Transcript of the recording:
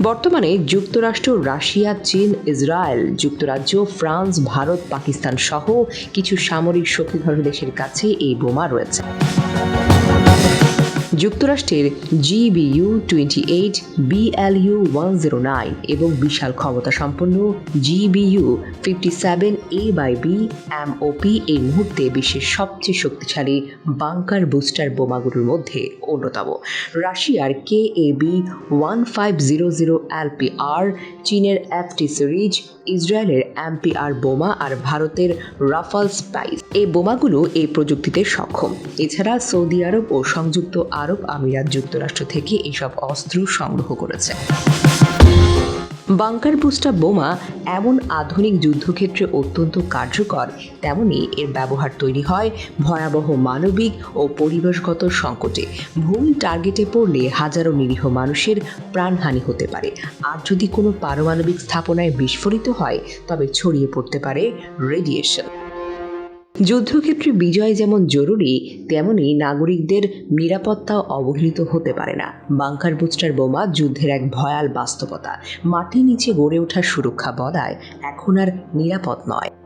বর্তমানে যুক্তরাষ্ট্র, রাশিয়া, চীন, ইসরায়েল, যুক্তরাজ্য, ফ্রান্স, ভারত, পাকিস্তান সহ কিছু সামরিক শক্তিধর দেশের কাছে এই বোমা রয়েছে। যুক্তরাষ্ট্রের GBU twenty eight BLU one zero nine এবং বিশাল ক্ষমতা সম্পন্ন GBU fifty seven A by B MOP এই মুহূর্তে বিশ্বের সবচেয়ে শক্তিশালী বাংকার বুস্টার বোমাগুলোর মধ্যে অন্যতম। রাশিয়ার K A B one five zero zero LPR চীনের এফটি সিরিজ ইসরায়েলের এমপিআর বোমা আর ভারতের রাফাল স্পাইস এই বোমাগুলো এই প্রযুক্তিতে সক্ষম। এছাড়া সৌদি আরব ও সংযুক্ত আরব আমিরাত যুক্তরাষ্ট্র থেকে এসব অস্ত্র সংগ্রহ করেছে। বাংকার বুস্টা বোমা এমন আধুনিক যুদ্ধক্ষেত্রে অত্যন্ত কার্যকর, তেমনি এর ব্যবহার তৈরি হয় ভয়াবহ মানবিক ও পরিবেশগত সংকটে। ভুল টার্গেটে পড়লে হাজারো নিরীহ মানুষের প্রাণহানি হতে পারে। আর যদি কোনো পারমাণবিক স্থাপনায় বিস্ফোরিত হয়, তবে ছড়িয়ে পড়তে পারে রেডিয়েশন। যুদ্ধক্ষেত্রে বিজয় যেমন জরুরি, তেমনি নাগরিকদের নিরাপত্তাও অবহেলিত হতে পারে না। বাংকার বুস্টার বোমা যুদ্ধের এক ভয়াল বাস্তবতা। মাটির নিচে গড়ে ওঠা সুরক্ষা বদায় এখন আর নিরাপদ নয়।